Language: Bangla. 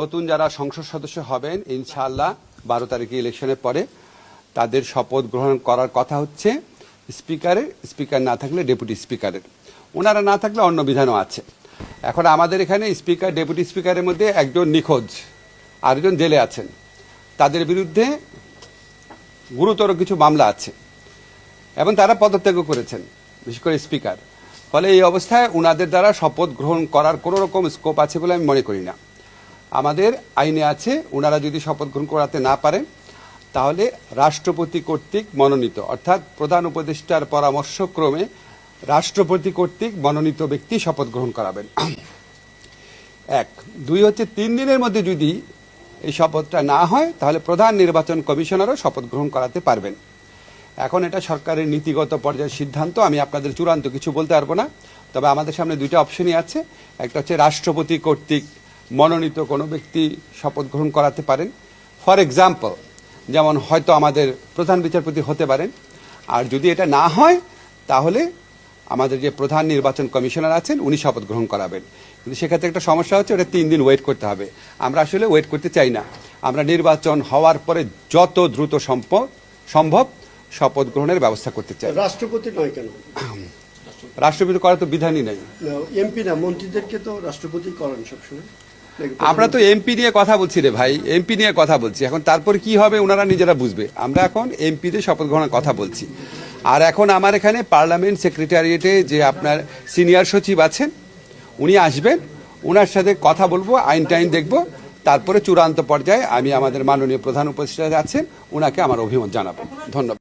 নতুন যারা সংসদ সদস্য হবেন, ইনশাআল্লাহ বারো তারিখে ইলেকশনের পরে তাদের শপথ গ্রহণ করার কথা হচ্ছে স্পিকারের, স্পিকার না থাকলে ডেপুটি স্পিকারের। ওনারা না থাকলে অন্য বিধানও আছে। এখন আমাদের এখানে স্পিকার, ডেপুটি স্পিকারের মধ্যে একজন নিখোঁজ, আরেকজন জেলে আছেন। তাদের বিরুদ্ধে গুরুতর কিছু মামলা আছে এবং তারা পদত্যাগও করেছেন, বিশেষ করে স্পিকার। ফলে এই অবস্থায় উনাদের দ্বারা শপথ গ্রহণ করার কোনো রকম স্কোপ আছে বলে আমি মনে করি না। আমাদের আইনে আছে ওনারা যদি শপথ গ্রহণ করাতে না পারেন, তাহলে রাষ্ট্রপতি কর্তৃক মনোনীত, অর্থাৎ প্রধান উপদেষ্টার পরামর্শক্রমে রাষ্ট্রপতি কর্তৃক মনোনীত ব্যক্তি শপথ গ্রহণ করাবেন। এক। দুই হচ্ছে, তিন দিনের মধ্যে যদি এই শপথটা না হয়, তাহলে প্রধান নির্বাচন কমিশনারও শপথ গ্রহণ করাতে পারবেন। এখন এটা সরকারের নীতিগত পর্যায়ের সিদ্ধান্ত, আমি আপনাদের চূড়ান্ত কিছু বলতে পারব না। তবে আমাদের সামনে দুইটা অপশনই আছে। একটা হচ্ছে, রাষ্ট্রপতি কর্তৃক মনোনীত কোনো ব্যক্তি শপথ গ্রহণ করাতে পারেন। ফর এক্সাম্পল যেমন হয়তো আমাদের প্রধান বিচারপতি হতে পারেন। আর যদি এটা না হয় তাহলে আমাদের যে প্রধান নির্বাচন কমিশনার আছেন উনি শপথ গ্রহণ করাবেন। কিন্তু সেক্ষেত্রে একটা সমস্যা হচ্ছে ওটা তিন দিন ওয়েট করতে হবে। আমরা আসলে ওয়েট করতে চাই না। আমরা নির্বাচন হওয়ার পরে যত দ্রুত সম্প- সম্ভব শপথ গ্রহণের ব্যবস্থা করতে চাই। রাষ্ট্রপতি নয় কেন? রাষ্ট্রপতি করার তো বিধানই নাই। এমপি না মন্ত্রীদেরকে তো রাষ্ট্রপতি করেন সবসময়। আমরা তো এমপি নিয়ে কথা বলছি রে ভাই এমপি নিয়ে কথা বলছি। এখন তারপর কি হবে ওনারা নিজেরা বুঝবে। আমরা এখন এমপিদের শপথ গ্রহণের কথা বলছি। আর এখন আমার এখানে পার্লামেন্ট সেক্রেটারিয়েটে যে আপনার সিনিয়র সচিব আছেন, উনি আসবেন ওনার সাথে কথা বলব, আইন টাইন দেখব। তারপরে চূড়ান্ত পর্যায়ে আমি আমাদের মাননীয় প্রধান উপদেষ্টা আছেন ওনাকে আমার অভিমত জানাব। ধন্যবাদ।